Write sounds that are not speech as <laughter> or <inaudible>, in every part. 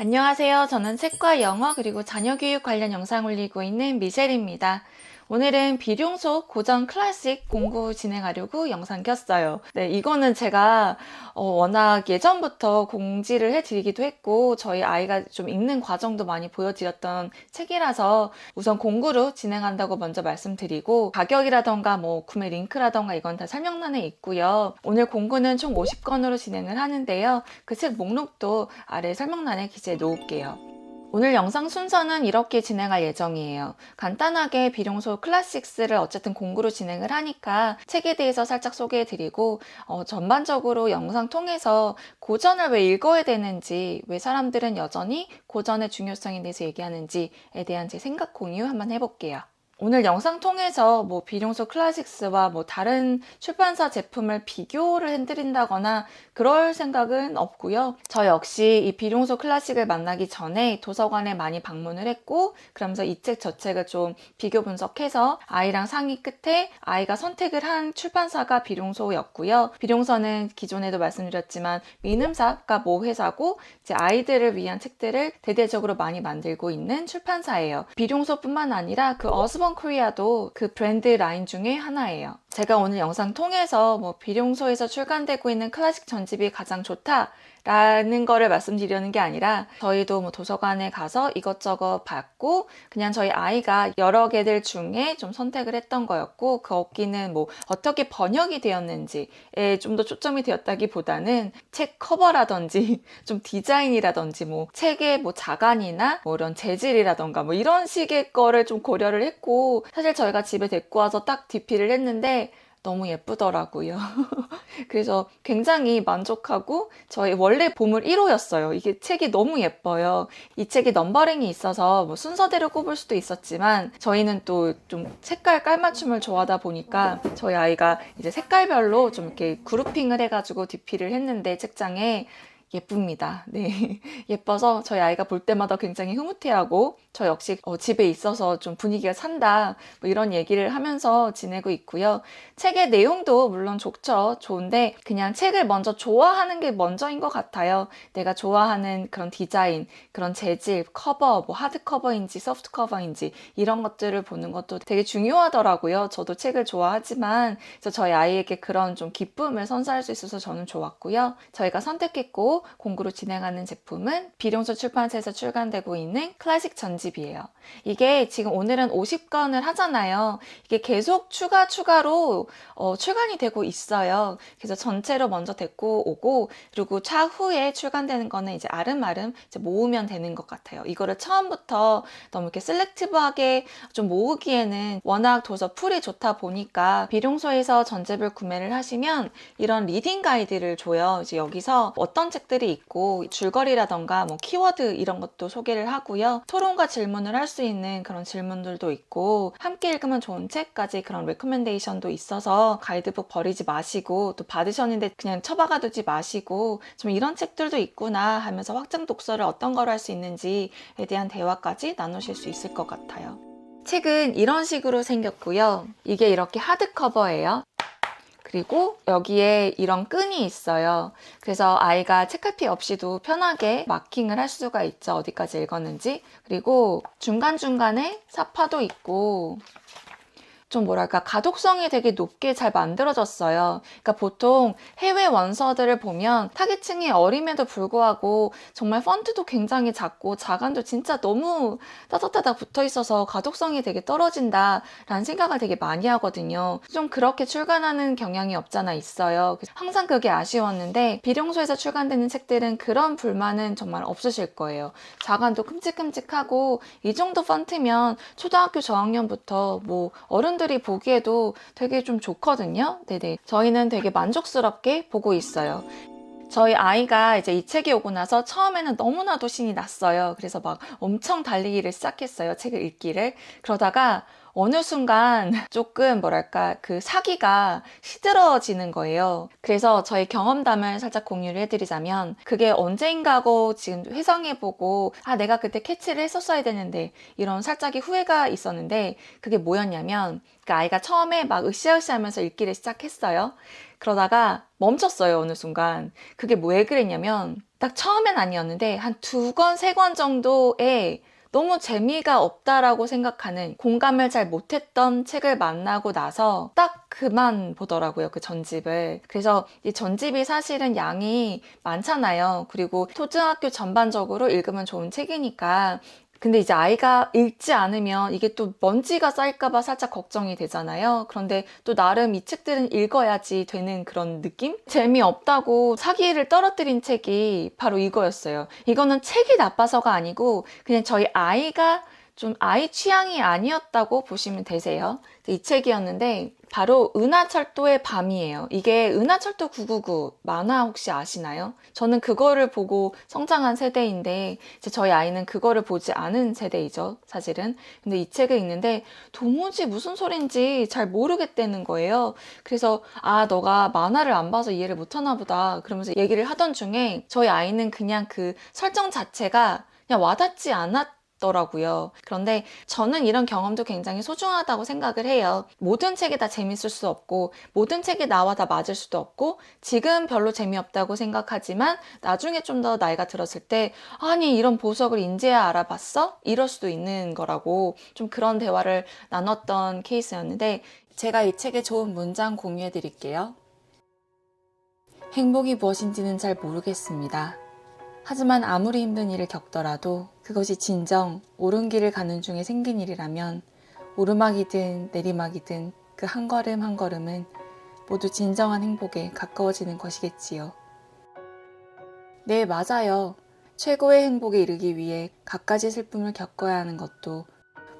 안녕하세요. 저는 책과 영어 그리고 자녀 교육 관련 영상 올리고 있는 미셸입니다. 오늘은 비룡소 고전 클래식 공부 진행하려고 영상 켰어요. 네, 이거는 제가 어, 워낙 예전부터 공지를 해드리기도 했고 저희 아이가 좀 읽는 과정도 많이 보여드렸던 책이라서 우선 공구로 진행한다고 먼저 말씀드리고 가격이라던가 뭐 구매 링크라던가 이건 다 설명란에 있고요. 오늘 공구는 총 50건으로 진행을 하는데요. 그 책 목록도 아래 설명란에 기재해 놓을게요. 오늘 영상 순서는 이렇게 진행할 예정이에요. 간단하게 비룡소 클래식스를 어쨌든 공구로 진행을 하니까 책에 대해서 살짝 소개해드리고 어, 전반적으로 영상 통해서 고전을 왜 읽어야 되는지, 왜 사람들은 여전히 고전의 중요성에 대해서 얘기하는지에 대한 제 생각 공유 한번 해볼게요. 오늘 영상 통해서 뭐 비룡소 클래식스와 뭐 다른 출판사 제품을 비교를 해드린다거나 그럴 생각은 없고요. 저 역시 이 비룡소 클래식을 만나기 전에 도서관에 많이 방문을 했고 그러면서 이 책 저 책을 좀 비교 분석해서 아이랑 상의 끝에 아이가 선택을 한 출판사가 비룡소였고요. 비룡소는 기존에도 말씀드렸지만 민음사가 모 회사고 이제 아이들을 위한 책들을 대대적으로 많이 만들고 있는 출판사예요. 비룡소뿐만 아니라 그 어스번 코리아도 그 브랜드 라인 중에 하나예요. 제가 오늘 영상 통해서 뭐 비룡소에서 출간되고 있는 클래식 전집이 가장 좋다. 라는 거를 말씀드리려는 게 아니라 저희도 뭐 도서관에 가서 이것저것 봤고 그냥 저희 아이가 여러 개들 중에 좀 선택을 했던 거였고 그 없기는 뭐 어떻게 번역이 되었는지에 좀 더 초점이 되었다기보다는 책 커버라든지 <laughs> 좀 디자인이라든지 뭐 책의 뭐 자간이나 뭐 이런 재질이라던가 뭐 이런 식의 거를 좀 고려를 했고 사실 저희가 집에 데리고 와서 딱 DP를 했는데 너무 예쁘더라고요. <laughs> 그래서 굉장히 만족하고 저희 원래 보물 1호였어요. 이게 책이 너무 예뻐요. 이 책이 넘버링이 있어서 뭐 순서대로 꼽을 수도 있었지만 저희는 또 좀 색깔 깔맞춤을 좋아하다 보니까 저희 아이가 이제 색깔별로 좀 이렇게 그룹핑을 해가지고 DP를 했는데 책장에 예쁩니다. 네. <laughs> 예뻐서 저희 아이가 볼 때마다 굉장히 흐뭇해하고 저 역시 어, 집에 있어서 좀 분위기가 산다 뭐 이런 얘기를 하면서 지내고 있고요. 책의 내용도 물론 좋죠. 좋은데 그냥 책을 먼저 좋아하는 게 먼저인 것 같아요. 내가 좋아하는 그런 디자인, 그런 재질, 커버, 뭐 하드 커버인지 소프트 커버인지 이런 것들을 보는 것도 되게 중요하더라고요. 저도 책을 좋아하지만 저희 아이에게 그런 좀 기쁨을 선사할 수 있어서 저는 좋았고요. 저희가 선택했고 공구로 진행하는 제품은 비룡소 출판사에서 출간되고 있는 클래식 전집이에요. 이게 지금 오늘은 50건을 하잖아요. 이게 계속 추가 추가로 어, 출간이 되고 있어요. 그래서 전체로 먼저 데리고 오고 그리고 차후에 출간되는 거는 이제 아름아름 이제 모으면 되는 것 같아요. 이거를 처음부터 너무 이렇게 셀렉티브하게 좀 모으기에는 워낙 도서 풀이 좋다 보니까 비룡소에서 전집을 구매를 하시면 이런 리딩 가이드를 줘요. 이제 여기서 어떤 책 들이 있고 줄거리라던가 뭐 키워드 이런 것도 소개를 하고요. 토론과 질문을 할 수 있는 그런 질문들도 있고 함께 읽으면 좋은 책까지 그런 레코멘데이션도 있어서 가이드북 버리지 마시고 또 받으셨는데 그냥 처박아 두지 마시고 좀 이런 책들도 있구나 하면서 확장 독서를 어떤 걸 할 수 있는지에 대한 대화까지 나누실 수 있을 것 같아요. 책은 이런 식으로 생겼고요. 이게 이렇게 하드 커버예요. 그리고 여기에 이런 끈이 있어요. 그래서 아이가 책갈피 없이도 편하게 마킹을 할 수가 있죠. 어디까지 읽었는지. 그리고 중간중간에 사파도 있고 좀 뭐랄까 가독성이 되게 높게 잘 만들어졌어요. 그러니까 보통 해외 원서들을 보면 타겟층이 어림에도 불구하고 정말 펀트도 굉장히 작고 자간도 진짜 너무 따닥따닥 붙어 있어서 가독성이 되게 떨어진다라는 생각을 되게 많이 하거든요. 좀 그렇게 출간하는 경향이 없잖아 있어요. 항상 그게 아쉬웠는데 비룡소에서 출간되는 책들은 그런 불만은 정말 없으실 거예요. 자간도 큼직큼직하고 이 정도 펀트면 초등학교 저학년부터 뭐 어른 분들이 보기에도 되게 좀 좋거든요. 네네. 저희는 되게 만족스럽게 보고 있어요. 저희 아이가 이제 이 책이 오고 나서 처음에는 너무나도 신이 났어요. 그래서 막 엄청 달리기를 시작했어요. 책을 읽기를. 그러다가 어느 순간 <laughs> 조금 뭐랄까 그 사기가 시들어지는 거예요. 그래서 저희 경험담을 살짝 공유를 해드리자면 그게 언제인가고 지금 회상해보고 아 내가 그때 캐치를 했었어야 되는데 이런 살짝의 후회가 있었는데 그게 뭐였냐면 그 아이가 처음에 막 으쌰으쌰 하면서 읽기를 시작했어요. 그러다가 멈췄어요 어느 순간. 그게 뭐왜 그랬냐면 딱 처음엔 아니었는데 한 두 권, 세 권 정도에 너무 재미가 없다라고 생각하는 공감을 잘 못했던 책을 만나고 나서 딱 그만 보더라고요. 그 전집을. 그래서 이 전집이 사실은 양이 많잖아요. 그리고 초등학교 전반적으로 읽으면 좋은 책이니까 근데 이제 아이가 읽지 않으면 이게 또 먼지가 쌓일까봐 살짝 걱정이 되잖아요. 그런데 또 나름 이 책들은 읽어야지 되는 그런 느낌? 재미없다고 사기를 떨어뜨린 책이 바로 이거였어요. 이거는 책이 나빠서가 아니고 그냥 저희 아이가 좀 아이 취향이 아니었다고 보시면 되세요. 이 책이었는데 바로 은하철도의 밤이에요. 이게 은하철도 999 만화 혹시 아시나요? 저는 그거를 보고 성장한 세대인데 이제 저희 아이는 그거를 보지 않은 세대이죠, 사실은. 근데 이 책을 읽는데 도무지 무슨 소린지 잘 모르겠다는 거예요. 그래서 아, 너가 만화를 안 봐서 이해를 못 하나 보다. 그러면서 얘기를 하던 중에 저희 아이는 그냥 그 설정 자체가 그냥 와닿지 않았 더라고요. 그런데 저는 이런 경험도 굉장히 소중하다고 생각을 해요. 모든 책이 다 재밌을 수 없고, 모든 책이 나와 다 맞을 수도 없고, 지금 별로 재미없다고 생각하지만, 나중에 좀 더 나이가 들었을 때, 아니, 이런 보석을 인제야 알아봤어? 이럴 수도 있는 거라고, 좀 그런 대화를 나눴던 케이스였는데, 제가 이 책의 좋은 문장 공유해 드릴게요. 행복이 무엇인지는 잘 모르겠습니다. 하지만 아무리 힘든 일을 겪더라도 그것이 진정 옳은 길을 가는 중에 생긴 일이라면 오르막이든 내리막이든 그 한 걸음 한 걸음은 모두 진정한 행복에 가까워지는 것이겠지요. 네, 맞아요. 최고의 행복에 이르기 위해 갖가지 슬픔을 겪어야 하는 것도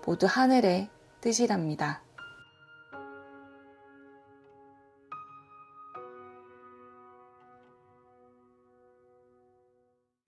모두 하늘의 뜻이랍니다.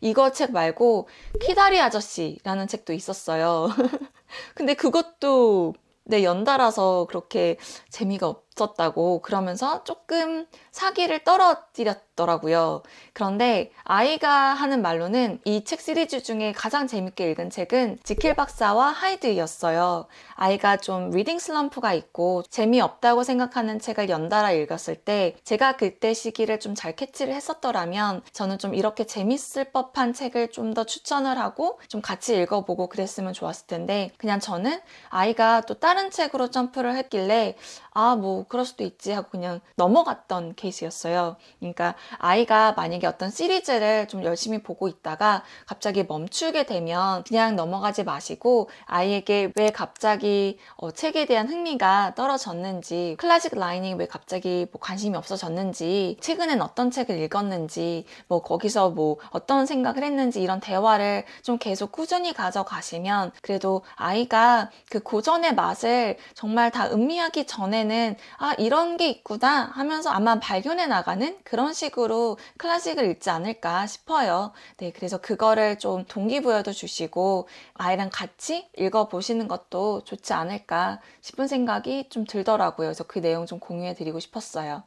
이거 책 말고 키다리 아저씨라는 책도 있었어요. <laughs> 근데 그것도 네, 연달아서 그렇게 재미가 없 었다고 그러면서 조금 사기를 떨어뜨렸더라고요. 그런데 아이가 하는 말로는 이 책 시리즈 중에 가장 재밌게 읽은 책은 지킬 박사와 하이드였어요. 아이가 좀 리딩 슬럼프가 있고 재미없다고 생각하는 책을 연달아 읽었을 때 제가 그때 시기를 좀 잘 캐치를 했었더라면 저는 좀 이렇게 재밌을 법한 책을 좀 더 추천을 하고 좀 같이 읽어보고 그랬으면 좋았을 텐데 그냥 저는 아이가 또 다른 책으로 점프를 했길래 아, 뭐, 그럴 수도 있지 하고 그냥 넘어갔던 케이스였어요. 그러니까 아이가 만약에 어떤 시리즈를 좀 열심히 보고 있다가 갑자기 멈추게 되면 그냥 넘어가지 마시고 아이에게 왜 갑자기 어, 책에 대한 흥미가 떨어졌는지, 클래식 라이닝 왜 갑자기 뭐 관심이 없어졌는지, 최근엔 어떤 책을 읽었는지, 뭐 거기서 뭐 어떤 생각을 했는지 이런 대화를 좀 계속 꾸준히 가져가시면 그래도 아이가 그 고전의 맛을 정말 다 음미하기 전에 다 음에는 아 이런 게 있구나 하면서 아마 발견해 나가는 그런 식으로 클래식을 읽지 않을까 싶어요. 네, 그래서 그거를 좀 동기부여도 주시고 아이랑 같이 읽어보시는 것도 좋지 않을까 싶은 생각이 좀 들더라고요. 그래서 그 내용 좀 공유해 드리고 싶었어요.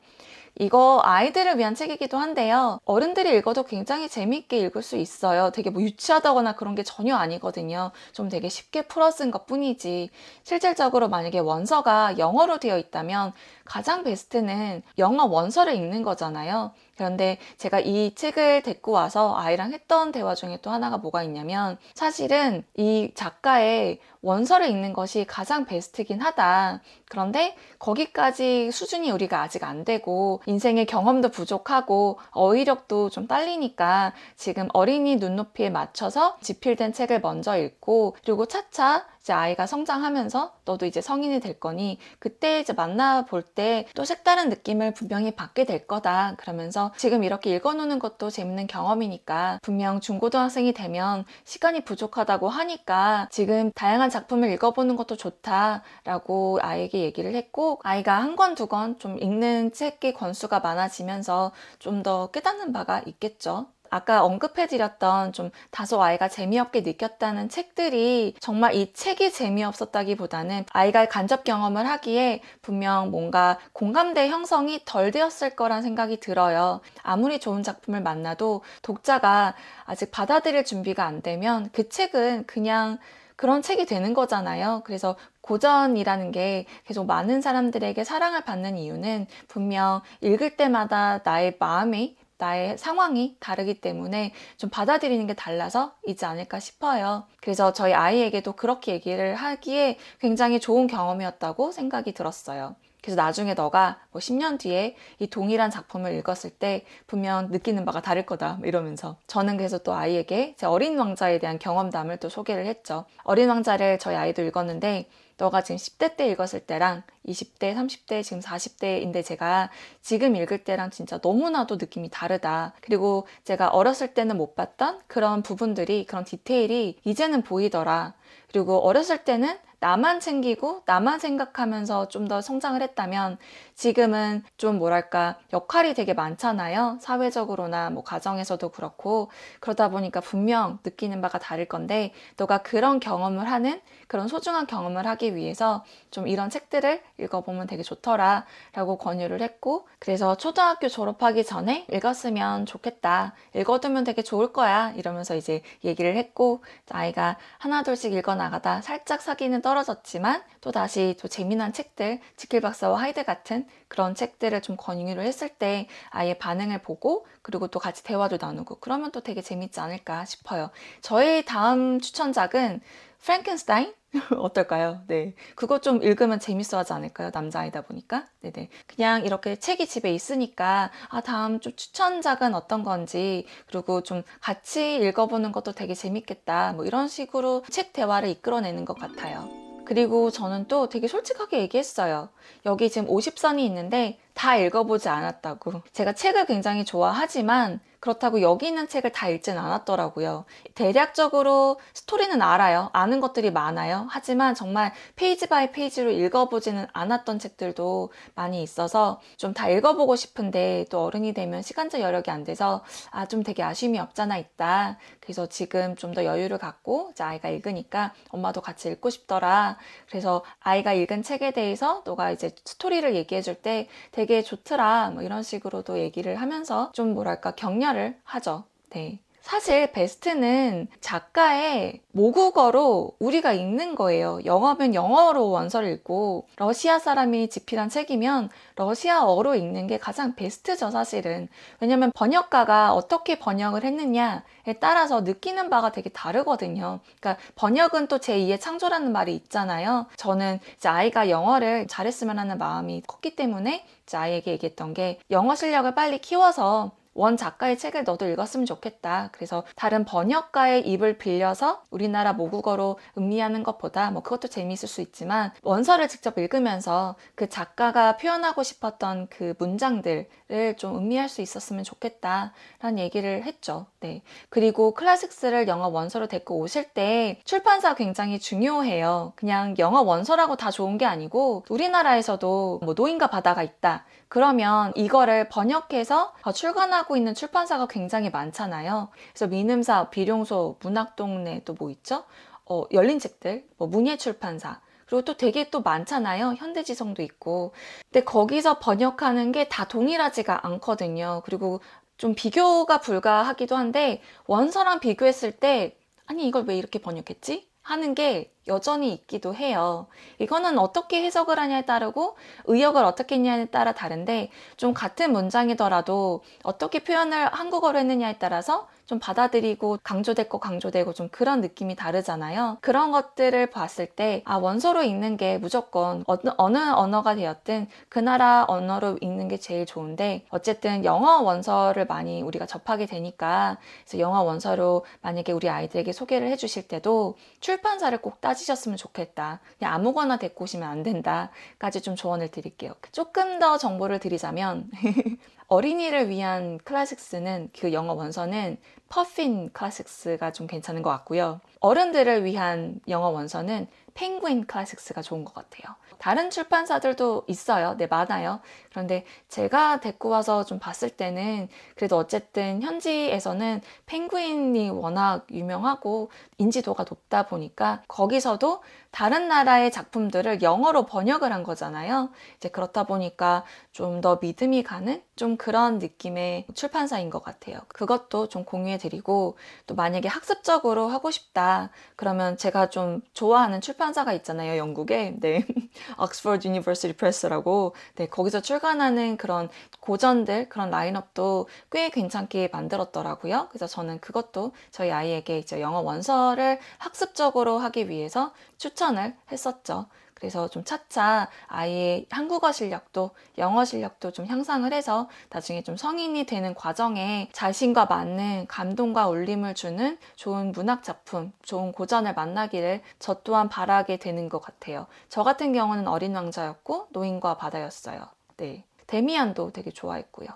이거 아이들을 위한 책이기도 한데요. 어른들이 읽어도 굉장히 재미있게 읽을 수 있어요. 되게 뭐 유치하다거나 그런 게 전혀 아니거든요. 좀 되게 쉽게 풀어 쓴 것 뿐이지. 실질적으로 만약에 원서가 영어로 되어 있다면 가장 베스트는 영어 원서를 읽는 거잖아요. 그런데 제가 이 책을 데리고 와서 아이랑 했던 대화 중에 또 하나가 뭐가 있냐면 사실은 이 작가의 원서를 읽는 것이 가장 베스트긴 하다. 그런데 거기까지 수준이 우리가 아직 안 되고 인생의 경험도 부족하고 어휘력도 좀 딸리니까 지금 어린이 눈높이에 맞춰서 지필된 책을 먼저 읽고 그리고 차차 이제 아이가 성장하면서 너도 이제 성인이 될 거니 그때 이제 만나볼 때 또 색다른 느낌을 분명히 받게 될 거다. 그러면서 지금 이렇게 읽어놓는 것도 재밌는 경험이니까 분명 중고등학생이 되면 시간이 부족하다고 하니까 지금 다양한 작품을 읽어보는 것도 좋다라고 아이에게 얘기를 했고 아이가 한 권, 두 권 좀 읽는 책의 권수가 많아지면서 좀 더 깨닫는 바가 있겠죠. 아까 언급해드렸던 좀 다소 아이가 재미없게 느꼈다는 책들이 정말 이 책이 재미없었다기보다는 아이가 간접 경험을 하기에 분명 뭔가 공감대 형성이 덜 되었을 거란 생각이 들어요. 아무리 좋은 작품을 만나도 독자가 아직 받아들일 준비가 안 되면 그 책은 그냥 그런 책이 되는 거잖아요. 그래서 고전이라는 게 계속 많은 사람들에게 사랑을 받는 이유는 분명 읽을 때마다 나의 마음이 나의 상황이 다르기 때문에 좀 받아들이는 게 달라서 있지 않을까 싶어요. 그래서 저희 아이에게도 그렇게 얘기를 하기에 굉장히 좋은 경험이었다고 생각이 들었어요. 그래서 나중에 너가 뭐 10년 뒤에 이 동일한 작품을 읽었을 때 분명 느끼는 바가 다를 거다 뭐 이러면서 저는 그래서 또 아이에게 제 어린 왕자에 대한 경험담을 또 소개를 했죠. 어린 왕자를 저희 아이도 읽었는데 너가 지금 10대 때 읽었을 때랑 20대, 30대, 지금 40대인데 제가 지금 읽을 때랑 진짜 너무나도 느낌이 다르다. 그리고 제가 어렸을 때는 못 봤던 그런 부분들이, 그런 디테일이 이제는 보이더라. 그리고 어렸을 때는 나만 챙기고 나만 생각하면서 좀 더 성장을 했다면 지금은 좀 뭐랄까 역할이 되게 많잖아요. 사회적으로나 뭐 가정에서도 그렇고 그러다 보니까 분명 느끼는 바가 다를 건데 너가 그런 경험을 하는 그런 소중한 경험을 하기 위해서 좀 이런 책들을 읽어보면 되게 좋더라 라고 권유를 했고 그래서 초등학교 졸업하기 전에 읽었으면 좋겠다. 읽어두면 되게 좋을 거야. 이러면서 이제 얘기를 했고 아이가 하나둘씩 읽어나가다 살짝 사기는 떨 어졌지만 또 다시 또 재미난 책들 지킬 박사와 하이드 같은 그런 책들을 좀 권유를 했을 때 아이의 반응을 보고 그리고 또 같이 대화도 나누고 그러면 또 되게 재밌지 않을까 싶어요. 저의 다음 추천작은 프랭켄스타인? <laughs> 어떨까요? 네. 그거 좀 읽으면 재밌어 하지 않을까요? 남자아이다 보니까. 네네. 그냥 이렇게 책이 집에 있으니까, 아, 다음 좀 추천작은 어떤 건지, 그리고 좀 같이 읽어보는 것도 되게 재밌겠다. 뭐 이런 식으로 책 대화를 이끌어내는 것 같아요. 그리고 저는 또 되게 솔직하게 얘기했어요. 여기 지금 50선이 있는데 다 읽어보지 않았다고. 제가 책을 굉장히 좋아하지만 그렇다고 여기 있는 책을 다 읽진 않았더라고요. 대략적으로 스토리는 알아요. 아는 것들이 많아요. 하지만 정말 페이지 바이 페이지로 읽어보지는 않았던 책들도 많이 있어서 좀 다 읽어보고 싶은데 또 어른이 되면 시간적 여력이 안 돼서 아, 좀 되게 아쉬움이 없잖아 있다. 그래서 지금 좀 더 여유를 갖고 아이가 읽으니까 엄마도 같이 읽고 싶더라. 그래서 아이가 읽은 책에 대해서 너가 이제 스토리를 얘기해 줄 때 되게 좋더라. 뭐 이런 식으로도 얘기를 하면서 좀 뭐랄까 격려 를 하죠. 네. 사실 베스트는 작가의 모국어로 우리가 읽는 거예요. 영어면 영어로 원서를 읽고 러시아 사람이 집필한 책이면 러시아어로 읽는 게 가장 베스트죠, 사실은. 왜냐면 번역가가 어떻게 번역을 했느냐에 따라서 느끼는 바가 되게 다르거든요. 그러니까 번역은 또 제2의 창조라는 말이 있잖아요. 저는 이제 아이가 영어를 잘했으면 하는 마음이 컸기 때문에 아이에게 얘기했던 게 영어 실력을 빨리 키워서 원 작가의 책을 너도 읽었으면 좋겠다. 그래서 다른 번역가의 입을 빌려서 우리나라 모국어로 음미하는 것보다 뭐 그것도 재미있을 수 있지만 원서를 직접 읽으면서 그 작가가 표현하고 싶었던 그 문장들을 좀 음미할 수 있었으면 좋겠다라는 얘기를 했죠. 네. 그리고 클래식스를 영어 원서로 데리고 오실 때 출판사 굉장히 중요해요. 그냥 영어 원서라고 다 좋은 게 아니고 우리나라에서도 뭐 노인과 바다가 있다. 그러면 이거를 번역해서 출간하고 있는 출판사가 굉장히 많잖아요. 그래서 민음사, 비룡소, 문학동네 또 뭐 있죠? 어, 열린 책들, 뭐 문예출판사. 그리고 또 되게 또 많잖아요. 현대지성도 있고. 근데 거기서 번역하는 게 다 동일하지가 않거든요. 그리고 좀 비교가 불가하기도 한데 원서랑 비교했을 때 아니 이걸 왜 이렇게 번역했지? 하는 게 여전히 있기도 해요. 이거는 어떻게 해석을 하냐에 따르고 의역을 어떻게 했냐에 따라 다른데 좀 같은 문장이더라도 어떻게 표현을 한국어로 했느냐에 따라서 좀 받아들이고 강조됐고 강조되고 좀 그런 느낌이 다르잖아요. 그런 것들을 봤을 때 아, 원서로 읽는 게 무조건 어느, 어느 언어가 되었든 그 나라 언어로 읽는 게 제일 좋은데 어쨌든 영어 원서를 많이 우리가 접하게 되니까 그래서 영어 원서로 만약에 우리 아이들에게 소개를 해주실 때도 출판사를 꼭 따 지셨으면 좋겠다. 그냥 아무거나 데리고 오시면 안 된다까지 좀 조언을 드릴게요. 조금 더 정보를 드리자면 <laughs> 어린이를 위한 클래식스는 그 영어 원서는 퍼핀 클래식스가 좀 괜찮은 것 같고요. 어른들을 위한 영어 원서는 펭귄 클래식스가 좋은 것 같아요. 다른 출판사들도 있어요. 네, 많아요. 그런데 제가 데리고 와서 좀 봤을 때는 그래도 어쨌든 현지에서는 펭귄이 워낙 유명하고 인지도가 높다 보니까 거기서도 다른 나라의 작품들을 영어로 번역을 한 거잖아요. 이제 그렇다 보니까 좀 더 믿음이 가는 좀 그런 느낌의 출판사인 것 같아요. 그것도 좀 공유해 드리고 또 만약에 학습적으로 하고 싶다 그러면 제가 좀 좋아하는 출판사가 있잖아요. 영국에 네 <laughs> Oxford University Press라고 네 거기서 출간 하는 그런 고전들 그런 라인업도 꽤 괜찮게 만들었더라고요. 그래서 저는 그것도 저희 아이에게 이제 영어 원서를 학습적으로 하기 위해서 추천을 했었죠. 그래서 좀 차차 아이의 한국어 실력도 영어 실력도 좀 향상을 해서 나중에 좀 성인이 되는 과정에 자신과 맞는 감동과 울림을 주는 좋은 문학 작품, 좋은 고전을 만나기를 저 또한 바라게 되는 것 같아요. 저 같은 경우는 어린 왕자였고 노인과 바다였어요. 네. 데미안도 되게 좋아했고요.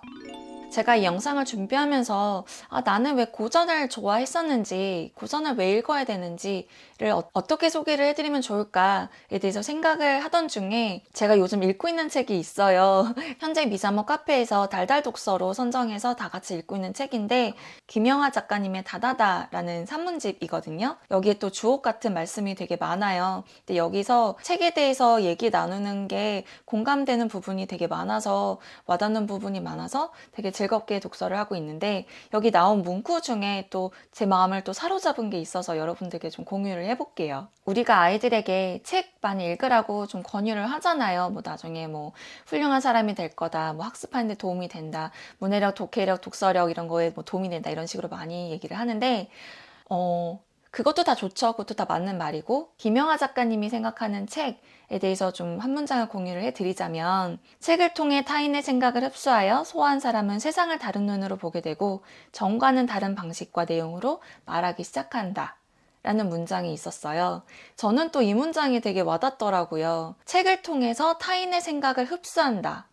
제가 이 영상을 준비하면서 아, 나는 왜 고전을 좋아했었는지, 고전을 왜 읽어야 되는지를 어, 떻게 소개를 해드리면 좋을까에 대해서 생각을 하던 중에 제가 요즘 읽고 있는 책이 있어요. <laughs> 현재 미자모 카페에서 달달 독서로 선정해서 다 같이 읽고 있는 책인데 김영하 작가님의 다다다라는 산문집이거든요. 여기에 또 주옥 같은 말씀이 되게 많아요. 근데 여기서 책에 대해서 얘기 나누는 게 공감되는 부분이 되게 많아서 와닿는 부분이 많아서 되게 즐겁게 독서를 하고 있는데 여기 나온 문구 중에 또 제 마음을 또 사로잡은 게 있어서 여러분들께 좀 공유를 해볼게요. 우리가 아이들에게 책 많이 읽으라고 좀 권유를 하잖아요. 뭐 나중에 뭐 훌륭한 사람이 될 거다, 뭐 학습하는 데 도움이 된다, 문해력, 독해력, 독서력 이런 거에 뭐 도움이 된다 이런 식으로 많이 얘기를 하는데 어 그것도 다 좋죠. 그것도 다 맞는 말이고 김영하 작가님이 생각하는 책에 대해서 좀 한 문장을 공유를 해드리자면 책을 통해 타인의 생각을 흡수하여 소화한 사람은 세상을 다른 눈으로 보게 되고 정과는 다른 방식과 내용으로 말하기 시작한다. 라는 문장이 있었어요. 저는 또 이 문장이 되게 와닿더라고요. 책을 통해서 타인의 생각을 흡수한다.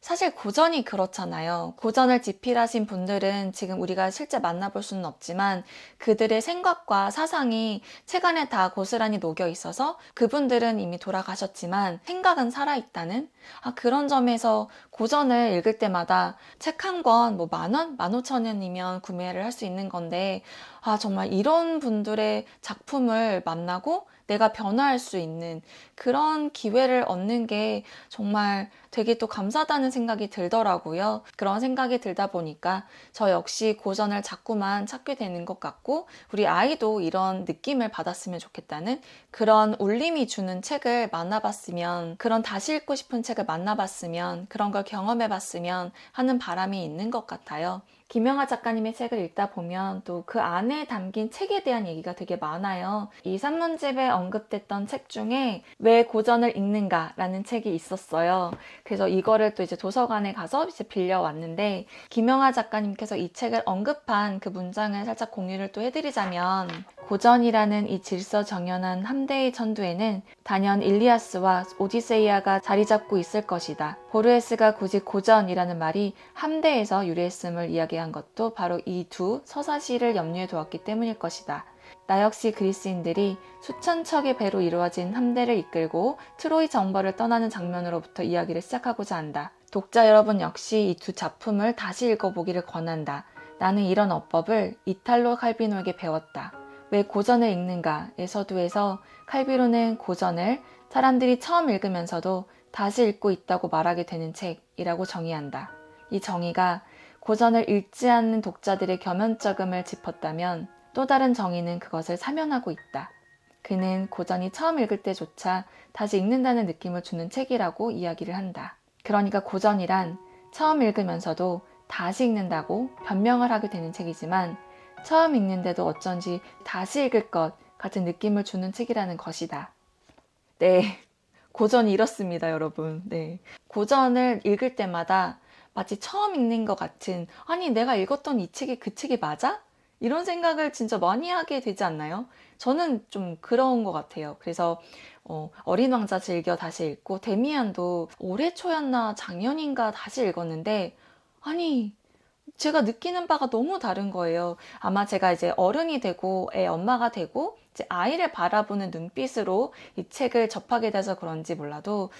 사실 고전이 그렇잖아요. 고전을 집필하신 분들은 지금 우리가 실제 만나볼 수는 없지만 그들의 생각과 사상이 책 안에 다 고스란히 녹여 있어서 그분들은 이미 돌아가셨지만 생각은 살아있다는 아, 그런 점에서 고전을 읽을 때마다 책 한 권 뭐 만 원, 만 오천 원이면 구매를 할 수 있는 건데 아, 정말 이런 분들의 작품을 만나고 내가 변화할 수 있는 그런 기회를 얻는 게 정말 되게 또 감사하다는 생각이 들더라고요. 그런 생각이 들다 보니까 저 역시 고전을 자꾸만 찾게 되는 것 같고 우리 아이도 이런 느낌을 받았으면 좋겠다는 그런 울림이 주는 책을 만나봤으면 그런 다시 읽고 싶은 책을 만나봤으면 그런 걸 경험해 봤으면 하는 바람이 있는 것 같아요. 김영하 작가님의 책을 읽다 보면 또 그 안에 담긴 책에 대한 얘기가 되게 많아요. 이 산문집에 언급됐던 책 중에 왜 고전을 읽는가 라는 책이 있었어요. 그래서 이거를 또 이제 도서관에 가서 이제 빌려왔는데 김영하 작가님께서 이 책을 언급한 그 문장을 살짝 공유를 또 해드리자면 고전이라는 이 질서 정연한 함대의 천두에는 단연 일리아스와 오디세이아가 자리 잡고 있을 것이다. 보르헤스가 굳이 고전이라는 말이 함대에서 유래했음을 이야기한 것도 바로 이 두 서사시를 염두에 두었기 때문일 것이다. 나 역시 그리스인들이 수천 척의 배로 이루어진 함대를 이끌고 트로이 정벌을 떠나는 장면으로부터 이야기를 시작하고자 한다. 독자 여러분 역시 이 두 작품을 다시 읽어보기를 권한다. 나는 이런 어법을 이탈로 칼비노에게 배웠다. 왜 고전을 읽는가의 서두에서 칼비로는 고전을 사람들이 처음 읽으면서도 다시 읽고 있다고 말하게 되는 책이라고 정의한다. 이 정의가 고전을 읽지 않는 독자들의 겸연쩍음을 짚었다면 또 다른 정의는 그것을 사면하고 있다. 그는 고전이 처음 읽을 때조차 다시 읽는다는 느낌을 주는 책이라고 이야기를 한다. 그러니까 고전이란 처음 읽으면서도 다시 읽는다고 변명을 하게 되는 책이지만 처음 읽는데도 어쩐지 다시 읽을 것 같은 느낌을 주는 책이라는 것이다. 네. 고전이 이렇습니다, 여러분. 네. 고전을 읽을 때마다 마치 처음 읽는 것 같은, 아니, 내가 읽었던 이 책이 그 책이 맞아? 이런 생각을 진짜 많이 하게 되지 않나요? 저는 좀 그런 것 같아요. 그래서 어, 린 왕자 즐겨 다시 읽고 데미안도 올해 초였나 작년인가 다시 읽었는데 아니 제가 느끼는 바가 너무 다른 거예요. 아마 제가 이제 어른이 되고 애 엄마가 되고 이제 아이를 바라보는 눈빛으로 이 책을 접하게 돼서 그런지 몰라도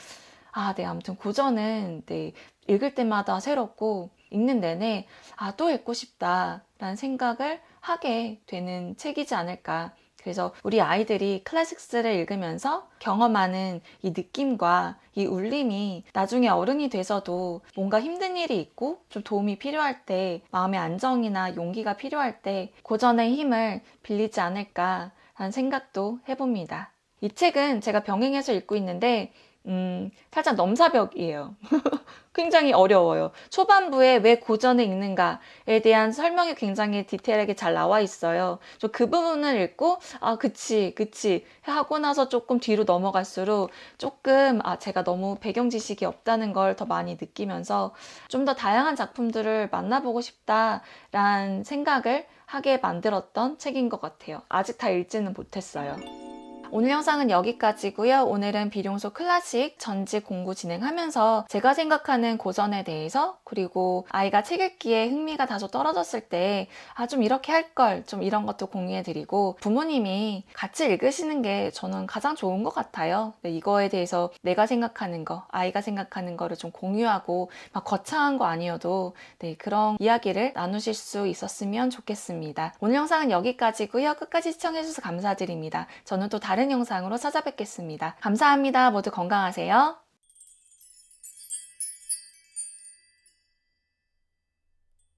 아, 네, 아무튼 고전은 네, 읽을 때마다 새롭고 읽는 내내 아, 또 읽고 싶다라는 생각을 하게 되는 책이지 않을까. 그래서 우리 아이들이 클래식스를 읽으면서 경험하는 이 느낌과 이 울림이 나중에 어른이 돼서도 뭔가 힘든 일이 있고 좀 도움이 필요할 때 마음의 안정이나 용기가 필요할 때 고전의 힘을 빌리지 않을까라는 생각도 해봅니다. 이 책은 제가 병행해서 읽고 있는데 음, 살짝 넘사벽이에요. <laughs> 굉장히 어려워요. 초반부에 왜 고전을 읽는가에 대한 설명이 굉장히 디테일하게 잘 나와 있어요. 저 그 부분을 읽고, 아, 그치, 그치. 하고 나서 조금 뒤로 넘어갈수록 조금, 아, 제가 너무 배경 지식이 없다는 걸 더 많이 느끼면서 좀 더 다양한 작품들을 만나보고 싶다라는 생각을 하게 만들었던 책인 것 같아요. 아직 다 읽지는 못했어요. 오늘 영상은 여기까지고요. 오늘은 비룡소 클래식 전직 공부 진행하면서 제가 생각하는 고전에 대해서 그리고 아이가 책 읽기에 흥미가 다소 떨어졌을 때 아 좀 이렇게 할 걸 좀 이런 것도 공유해드리고 부모님이 같이 읽으시는 게 저는 가장 좋은 것 같아요. 네, 이거에 대해서 내가 생각하는 거, 아이가 생각하는 거를 좀 공유하고 막 거창한 거 아니어도 네, 그런 이야기를 나누실 수 있었으면 좋겠습니다. 오늘 영상은 여기까지고요. 끝까지 시청해주셔서 감사드립니다. 저는 또 다른 영상으로 찾아뵙겠습니다. 감사합니다. 모두 건강하세요.